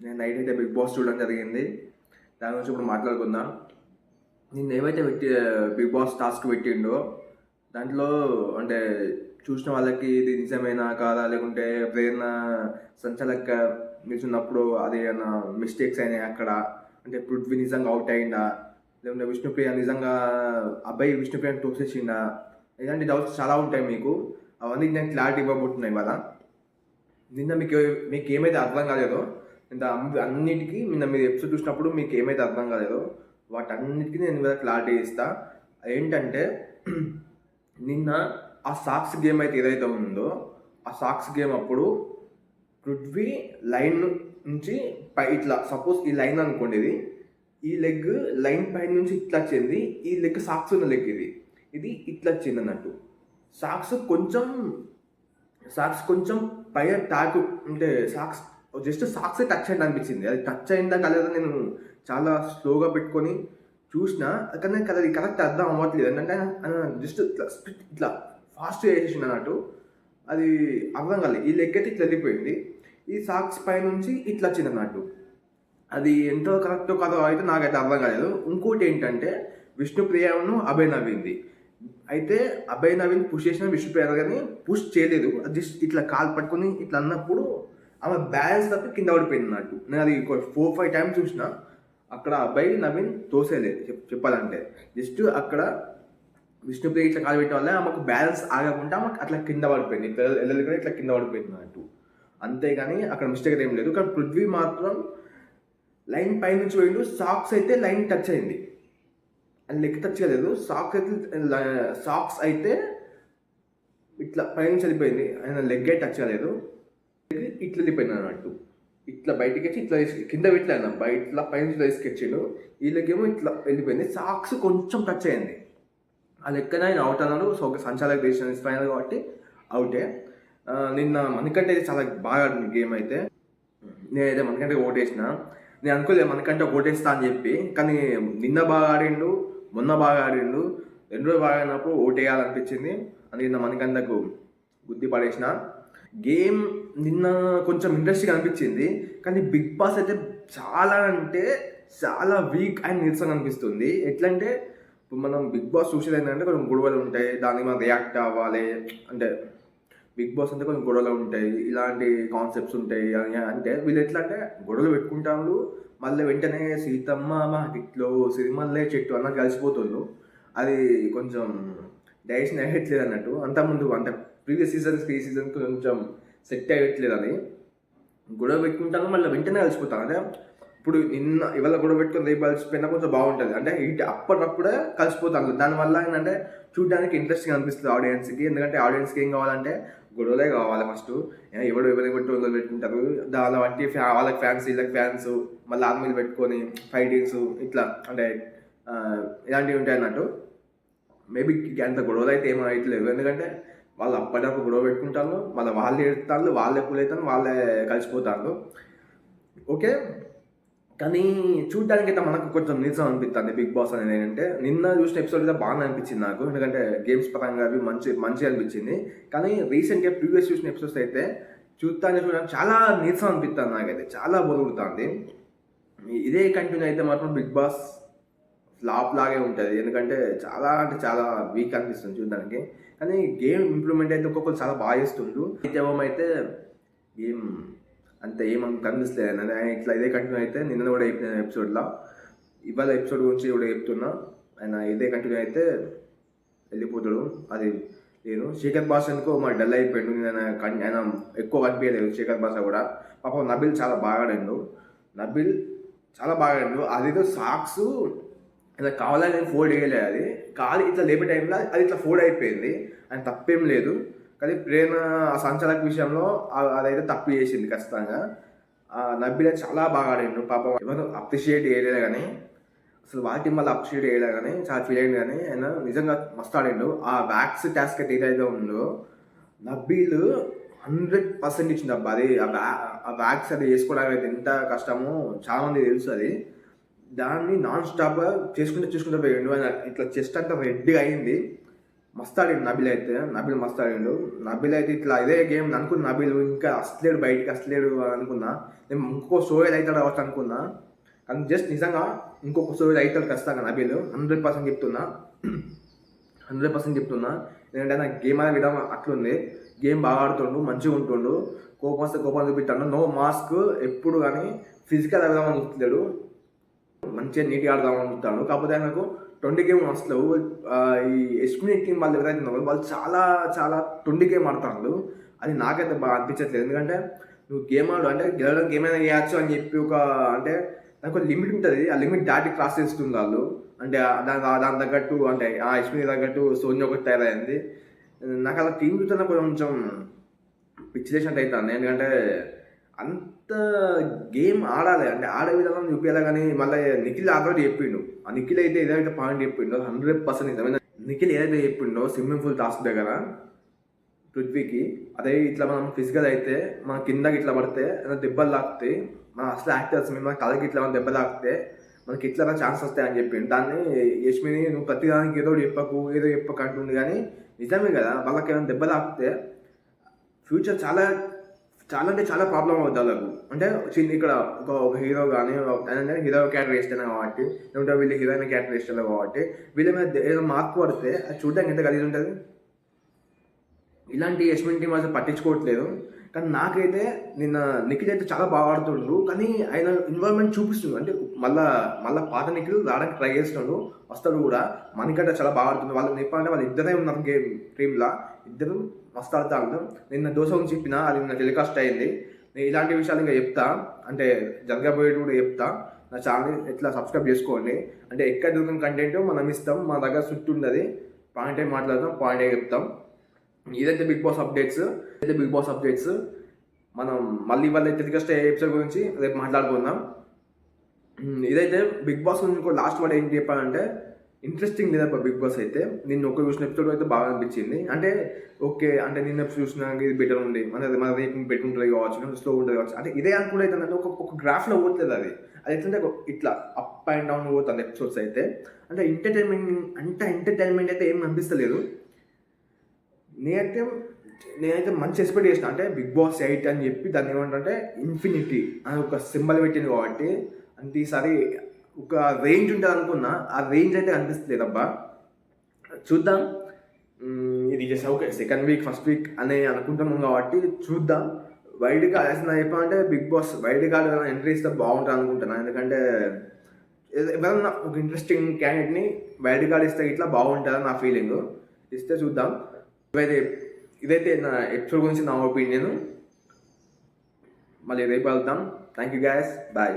నేను నైట్ అయితే big boss చూడడం జరిగింది. దాని గురించి ఇప్పుడు మాట్లాడుకుందాం. నిన్న ఏవైతే పెట్టి బిగ్ బాస్ టాస్క్ పెట్టిండో దాంట్లో అంటే చూసిన వాళ్ళకి ఇది నిజమేనా కాదా? లేకుంటే ప్రేరణ సంచలక నిల్చున్నప్పుడు అది ఏమైనా మిస్టేక్స్ అయినాయి అక్కడ? అంటే పృథ్వీ నిజంగా అవుట్ అయిందా? లేకుంటే విష్ణుప్రియ నిజంగా అబ్బాయి విష్ణుప్రియని తోసేసిందా ఇలాంటి డౌట్స్ చాలా ఉంటాయి మీకు. అవన్నీ నేను క్లారిటీ ఇవ్వబోతున్నాయి ఇవాళ నిన్న మీకు మీకు ఏమైతే అర్థం కాలేదో ఇంత అన్నిటికీ నిన్న మీరు ఎపిసోడ్ చూసినప్పుడు మీకు ఏమైతే అర్థం కాలేదో వాటన్నిటికీ నేను మీద క్లారిటీ ఇస్తా. ఏంటంటే నిన్న ఆ సాక్స్ గేమ్ అయితే ఏదైతే ఉందో ఆ సాక్స్ గేమ్ అప్పుడు పృథ్వీ లైన్ నుంచి పై ఇట్లా సపోజ్ ఈ లైన్ అనుకోండి ఇది ఈ లెగ్ లైన్ పై నుంచి ఇట్లా వచ్చింది ఈ లెగ్ సాక్స్ ఉన్న లెగ్ ఇది. ఇది ఇట్లా వచ్చింది అన్నట్టు. సాక్స్ కొంచెం సాక్స్ కొంచెం పైన టాక్ అంటే సాక్స్ జస్ట్ సాక్స్ టచ్ అయ్యింది అనిపించింది. అది టచ్ అయిందా కలదా నేను చాలా స్లోగా పెట్టుకొని చూసిన కానీ నాకు అది కరెక్ట్ అర్థం అవ్వట్లేదు. ఏంటంటే జస్ట్ ఇట్లా స్పిట్ ఇట్లా ఫాస్ట్ చేసేసింది అన్నట్టు. అది అర్థం కాలేదు ఈ లెగ్ అయితే ఇట్లా వెళ్ళిపోయింది. ఈ సాక్స్ పై నుంచి ఇట్లా వచ్చింది అన్నట్టు. అది ఎంతో కరెక్టో కాదో అయితే నాకైతే అర్థం కాలేదు. ఇంకోటి ఏంటంటే విష్ణుప్రియను అభయ నవ్వింది. అయితే అభయ నవీన్ పుష్ చేసిన విష్ణుప్రియ కానీ పుష్ చేయలేదు. జస్ట్ ఇట్లా కాలు పట్టుకొని ఇట్లా అన్నప్పుడు ఆమె బ్యాలెన్స్ తప్పి కింద పడిపోయింది అన్నట్టు నేను అది ఫోర్ ఫైవ్ టైమ్స్ చూసిన అక్కడ అబ్బాయి నవీన్ తోసేలేదు చెప్పాలంటే జస్ట్ అక్కడ విష్ణుప్రియ ఇట్లా కాలు పెట్టడం వల్ల ఆమెకు బ్యాలెన్స్ ఆగకుండా ఆమెకు అట్లా కింద పడిపోయింది ఇట్లా కూడా ఇట్లా కింద పడిపోయింది అన్నట్టు అంతేగాని అక్కడ మిస్టేక్ ఏం లేదు కానీ పృథ్వీ మాత్రం లైన్ పై నుంచి పోయిండు సాక్స్ అయితే లైన్ టచ్ అయింది అండ్ లెగ్ టచ్ చేయలేదు సాక్స్ అయితే సాక్స్ అయితే ఇట్లా పైన చనిపోయింది ఆయన లెగ్గే టచ్ కాలేదు ఇట్లా వెళ్ళిపోయింది అన్నట్టు. ఇట్లా బయటికి వచ్చి ఇట్లా వేసి- కింద పెట్టలేను బయట ఇట్లా పైనుంచి ఇట్లా వేసుకొచ్చిండు ఈ ఇట్లా వెళ్ళిపోయింది. సాక్స్ కొంచెం టచ్ అయింది. ఆ లెక్కన ఆయన అవుట్ అన్నాడు. సో ఒక సంచాలక దేశం ఫైనల్ కాబట్టి అవుటే నిన్న మనకంటే చాలా బాగా ఆడింది గేమ్ అయితే. నేనైతే మనకంటే ఓటేసిన. నేను అనుకోలేదు మనకంటే ఓటేస్తా అని చెప్పి. కానీ నిన్న బాగా ఆడిండు మొన్న బాగా ఆడిండు. రెండు రోజులు బాగా ఆడినప్పుడు ఓటేయాలనిపించింది. అందుకే నిన్న మనకందకు గుద్ది పడేసిన. గేమ్ నిన్న కొంచెం ఇంట్రెస్టింగ్ అనిపించింది. కానీ బిగ్ బాస్ అయితే చాలా అంటే చాలా వీక్ అండ్ నీరసంగా అనిపిస్తుంది. ఎట్లా అంటే ఇప్పుడు మనం బిగ్ బాస్ చూసేది ఏంటంటే కొంచెం గొడవలు ఉంటాయి. దానికి మనం రియాక్ట్ అవ్వాలి. అంటే బిగ్ బాస్ అంటే కొంచెం గొడవలు ఉంటాయి. ఇలాంటి కాన్సెప్ట్స్ ఉంటాయి. అని అంటే వీళ్ళు ఎట్లా అంటే గొడవలు పెట్టుకుంటాము మళ్ళీ వెంటనే సీతమ్మ మా ఇట్లో సిరిమల్లే చెట్టు అన్న కలిసిపోతుండ్రు. అది కొంచెం డైజెషన్ అయ్యట్లేదు అన్నట్టు అంతకుముందు అంటే ప్రీవియస్ సీజన్స్ ఈ సీజన్ కొంచెం సెట్ అయ్యట్లేదు అని. గొడవ పెట్టుకుంటాను మళ్ళీ వెంటనే కలిసిపోతాను అంటే ఇప్పుడు నిన్న ఇవాళ గొడవ పెట్టుకుని రేపు కలిసిపోయినా కొంచెం బాగుంటుంది. అంటే ఇటు అప్పటికప్పుడే కలిసిపోతాను. దానివల్ల ఏంటంటే చూడడానికి ఇంట్రెస్టింగ్ అనిపిస్తుంది ఆడియన్స్కి ఎందుకంటే ఆడియన్స్కి ఏం కావాలంటే గొడవలే కావాలి ఫస్ట్ ఎవడు ఎవరిని కొట్టి వందలు పెట్టుకుంటారు? దాని వంటి ఫ్యా వాళ్ళకి ఫ్యాన్స్ వీళ్ళకి ఫ్యాన్స్ మళ్ళీ ఆర్మీలు పెట్టుకొని ఫైటింగ్స్ ఇట్లా అంటే ఇలాంటివి ఉంటాయి అన్నట్టు. మేబీ అంత గొడవలు అయితే ఏమో అవుతలేవు ఎందుకంటే వాళ్ళు అప్పటికప్పుడు గొడవ పెట్టుకుంటాను మళ్ళీ వాళ్ళు ఎడతాను వాళ్ళే కూలవుతారు వాళ్ళే కలిసిపోతాను ఓకే? కానీ చూడడానికి అయితే మనకు కొంచెం నీరసం అనిపిస్తుంది బిగ్ బాస్ అనేది ఏంటంటే నిన్న చూసిన ఎపిసోడ్ అయితే బాగా అనిపించింది నాకు. ఎందుకంటే గేమ్స్ పరంగా అవి మంచి మంచిగా అనిపించింది. కానీ రీసెంట్గా ప్రీవియస్ చూసిన ఎపిసోడ్స్ అయితే చూస్తానే చూడడానికి చాలా నీరసం అనిపిస్తుంది నాకైతే. చాలా బొరుగుతుంది ఇదే కంటిన్యూ అయితే మాత్రం బిగ్ బాస్ ఫ్లాప్ లాగే ఉంటుంది. ఎందుకంటే చాలా అంటే చాలా వీక్ అనిపిస్తుంది చూడడానికి. కానీ గేమ్ ఇంప్రూవ్మెంట్ అయితే ఒక్కొక్కరు చాలా బాగా చేస్తుండ్రు. నిత్యవం అయితే గేమ్ అంత ఏమని కనిపిస్తలేదు. ఆయన ఇట్లా ఇదే కంటిన్యూ అయితే నిన్న కూడా చెప్పిన ఎపిసోడ్లో ఇవాళ ఎపిసోడ్ గురించి కూడా చెప్తున్నా. ఆయన ఇదే కంటిన్యూ అయితే వెళ్ళిపోతాడు. అది నేను శేఖర్ భాష అనుకో మా డల్ అయిపోయాడు. నేను ఆయన ఎక్కువ కనిపించలేదు శేఖర్ భాష కూడా. పాపం నబిల్ చాలా బాగా ఆడిండు. నబిల్ చాలా బాగా ఆడిండు. అదేదో సాక్స్ ఇలా కావాలని నేను ఫోల్డ్ చేయలే అది. కాదు ఇట్లా లేపే టైంలో అది ఇట్లా ఫోల్డ్ అయిపోయింది. అని తప్పేం లేదు. కానీ ప్రేమ ఆ సంచాలక విషయంలో అదైతే తప్పు చేసింది ఖచ్చితంగా. ఆ నబ్బిల చాలా బాగా ఆడిండు. పాపం ఎవరు అప్రిషియేట్ చేయలేదు కానీ అసలు వాటి మళ్ళీ అప్రిషియేట్ చేయలేదు కానీ చాలా ఫీల్ అయింది కానీ ఆయన నిజంగా మస్తు ఆడిండు. ఆ వ్యాక్స్ టాస్క్ అయితే ఏదైతే ఉందో నబ్బీలు హండ్రెడ్ పర్సెంట్ ఇచ్చింది అబ్బా. అది ఆ వ్యా- ఆ వ్యాక్స్ అది చేసుకోవడానికి అయితే ఎంత కష్టమో చాలా మంది తెలుసు అది. దాన్ని నాన్ స్టాప్ చేసుకుంటూ చూసుకుంటే పోయిండు. ఆయన ఇట్లా చెస్ట్ అంతా రెడ్గా అయింది. మస్తు ఆడిండు నబిల్ అయితే. నబిల్ మస్తు ఆడిండు. నబిల్ అయితే ఇట్లా ఇదే గేమ్ అనుకున్న నబిల్. ఇంకా అసలేడు బయటికి అసలేడు అనుకున్నా. నేను ఇంకో సోయల్ అవుతాడు కావచ్చు అనుకున్నా. కానీ జస్ట్ నిజంగా ఇంకొక సోయల్ అవుతాడు ఖచ్చితంగా నబిల్. హండ్రెడ్ పర్సెంట్ చెప్తున్నా. హండ్రెడ్ పర్సెంట్ చెప్తున్నా. ఎందుకంటే నాకు గేమ్ అనే విధానం అట్లుంది. గేమ్ బాగా ఆడుతుండు మంచిగా ఉంటుండు. కోపం వస్తే కోపం చూపిస్తాడు. నో మాస్క్ ఎప్పుడు కానీ ఫిజికల్ ఆడదామని చూస్తున్నాడు మంచిగా నీట్గా ఆడదాం అనుకుంటాను కాకపోతే నాకు ట్వంటీ గేమ్ వస్తలేవు ఈ ఎస్మినిట్ టీం వాళ్ళు ఎవరైతే ఉన్నారో వాళ్ళు చాలా చాలా ట్వంటీ గేమ్ ఆడతారు అది నాకైతే బాగా అనిపించట్లేదు. ఎందుకంటే నువ్వు గేమ్ ఆడు అంటే గెలవడం గేమ్ చేయొచ్చు అని చెప్పి ఒక అంటే నాకు లిమిట్ ఉంటుంది. ఆ లిమిట్ దాటి క్రాస్ చేస్తుంది వాళ్ళు. అంటే దాని దాని తగ్గట్టు అంటే ఆ ఎస్మిని తగ్గట్టు సోని ఒకటి తయారైంది. నాకు అలా టీం చూస్తున్న కొంచెం పిచ్చి చేసినట్టు అవుతుంది. ఎందుకంటే అంత గేమ్ ఆడాలి. అంటే ఆడే విధానం చూపించాలి కానీ మళ్ళీ నిఖిల్ ఆల్రెడీ చెప్పిండు. ఆ నిఖిల్ అయితే ఏదైతే పాయింట్ చెప్పిండో హండ్రెడ్ పర్సెంట్ నిజమైన నిఖిల్ ఏదైతే చెప్పిండో స్విమ్మింగ్ పూల్ టాస్క్ దగ్గర పృథ్వీకి అదే ఇట్లా మనం ఫిజికల్ అయితే మన కిందకి ఇట్లా పడితే ఏదైనా దెబ్బలు తాకితే మన అసలు యాక్టర్స్ మన కళకి ఇట్లా మన దెబ్బలు తాకితే మనకి ఇట్లా ఛాన్స్ వస్తాయి అని చెప్పిండు. దాన్ని యష్మిని నువ్వు ప్రతిదానికి ఏదో ఒకటి చెప్పకు ఏదో చెప్పకు అంటుంది కానీ నిజమే కదా వాళ్ళకి ఏమైనా దెబ్బ తాకితే ఫ్యూచర్ చాలా చాలా అంటే చాలా ప్రాబ్లం అవుతుంది వాళ్ళకు. అంటే చిన్న ఇక్కడ ఒక హీరో కానీ అంటే హీరో క్యారెక్టర్ ఇష్టమే కాబట్టి లేకుంటే వీళ్ళు హీరోయిన్ క్యారెక్టర్ ఇష్టమే కాబట్టి వీళ్ళ మీద ఏదో మార్క్ పడితే అది చూడడానికి ఎంత కలిగి ఉంటుంది? ఇలాంటి యశ్మిన్ టీం అసలు పట్టించుకోవట్లేదు. కానీ నాకైతే నిన్న నిఖిల్ అయితే చాలా బాగా ఆడుతుండ్రు కానీ ఆయన ఇన్వాల్వ్మెంట్ చూపిస్తుంది అంటే మళ్ళా మళ్ళీ పాత నిఖిల్ రావడానికి ట్రై చేస్తున్నాడు వస్తాడు కూడా. మనకంటే చాలా బాగా ఆడుతుంది వాళ్ళు చెప్పాలంటే వాళ్ళు ఇద్దరే ఉన్నారు గేమ్ టీంలో ఇద్దరు మస్తు ఆడుతా ఉంటాం నిన్న దోశ గురించి చెప్పిన అది నిన్న టెలికాస్ట్ అయింది. నేను ఇలాంటి విషయాలు ఇంకా చెప్తా. అంటే జరగబోయేటి కూడా చెప్తా. నా ఛానల్ ఎట్లా సబ్స్క్రైబ్ చేసుకోండి. అంటే ఎక్కడ దొరికిన కంటెంట్ మనం ఇస్తాం. మా దగ్గర చుట్టూ ఉన్నది. పాయింటే మాట్లాడతాం పాయింటే చెప్తాం. ఇదైతే బిగ్ బాస్ అప్డేట్స్ ఏదైతే బిగ్ బాస్ అప్డేట్స్ మనం మళ్ళీ వాళ్ళ టెలికాస్ట్ ఎపిసోడ్ గురించి రేపు మాట్లాడుకుందాం. ఇదైతే బిగ్ బాస్ నుంచి ఇంకో లాస్ట్ వర్డ్ ఏం చెప్పాలంటే ఇంట్రెస్టింగ్ లేదా బిగ్ బాస్ అయితే నిన్న ఒక చూసిన ఎపిసోడ్ అయితే బాగా అనిపించింది. అంటే ఓకే అంటే నిన్న చూసినా ఇది బెటర్ ఉంది. మన మన రేటింగ్ బెటర్ ఉంటుంది కావచ్చు స్లో ఉంటుంది కావచ్చు. అంటే ఇదే అనుకుంటే అంటే ఒక ఒక గ్రాఫ్లో పోతుంది అది. అది ఎట్లంటే ఇట్లా అప్ అండ్ డౌన్ పోతుంది ఎపిసోడ్స్ అయితే. అంటే ఎంటర్టైన్మెంట్ అంత ఎంటర్టైన్మెంట్ అయితే ఏం అనిపిస్తలేదు. నేనైతే నేనైతే మంచి ఎక్స్పెక్ట్ చేసిన. అంటే బిగ్ బాస్ ఎయిట్ అని చెప్పి దాన్ని ఏమంటే ఇన్ఫినిటీ అని ఒక సింబల్ పెట్టింది కాబట్టి అంటే ఈసారి ఒక రేంజ్ ఉంటుంది అనుకున్నా ఆ రేంజ్ అయితే అనిపిస్తలేదు అబ్బా చూద్దాం ఇది just okay second week first week అని అనుకుంటున్నాం కాబట్టి చూద్దాం. వైడ్ కార్డ్ అసలు చెప్పాలంటే big boss wild card entry ఇస్తే బాగుంటుంది అనుకుంటున్నాను ఎందుకంటే ఎవరన్నా ఒక ఇంట్రెస్టింగ్ క్యాండిడేట్ని వైడ్ కార్డ్ ఇస్తే ఇట్లా బాగుంటుందని నా ఫీలింగ్ ఇస్తే చూద్దాం. ఇవైతే ఇదైతే నా ఎపిసోడ్ గురించి నా ఒపీనియన్ మళ్ళీ రేపు వెళ్తాం థ్యాంక్ యూ గ్యాస్ బాయ్